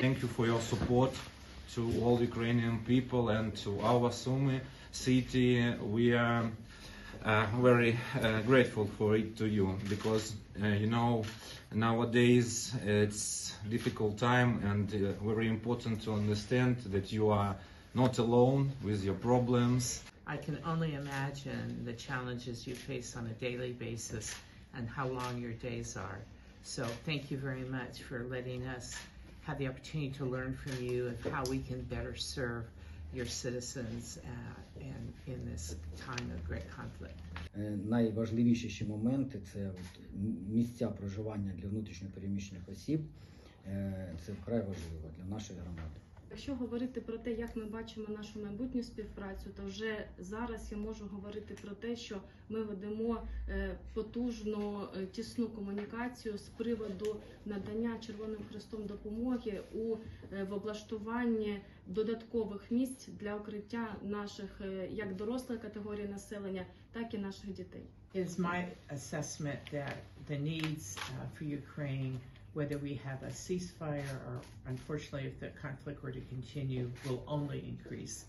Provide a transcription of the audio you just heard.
Thank you for your support to all Ukrainian people and to our Sumy city. We are uh, very uh, grateful for it to you because uh, you know nowadays it's difficult time and uh, very important to understand that you are not alone with your problems. I can only imagine the challenges you face on a daily basis and how long your days are. So thank you very much for letting us have the opportunity to learn from you of how we can better serve your citizens uh, and in this time of great conflict. Е, Найважливіші ще моменти це от м- місця проживання для внутрішньопереміщених осіб. Е, Це вкрай важливо для нашої громади. Якщо говорити про те, як ми бачимо нашу майбутню співпрацю, то вже зараз я можу говорити про те, що ми ведемо е, потужну е, тісну комунікацію з приводу надання Червоним Хрестом допомоги у е, в облаштуванні додаткових місць для укриття наших як дорослої категорії населення, так і наших дітей. Is my assessment that the needs uh, for Ukraine, whether we have a ceasefire or unfortunately if the conflict were to continue, will only increase.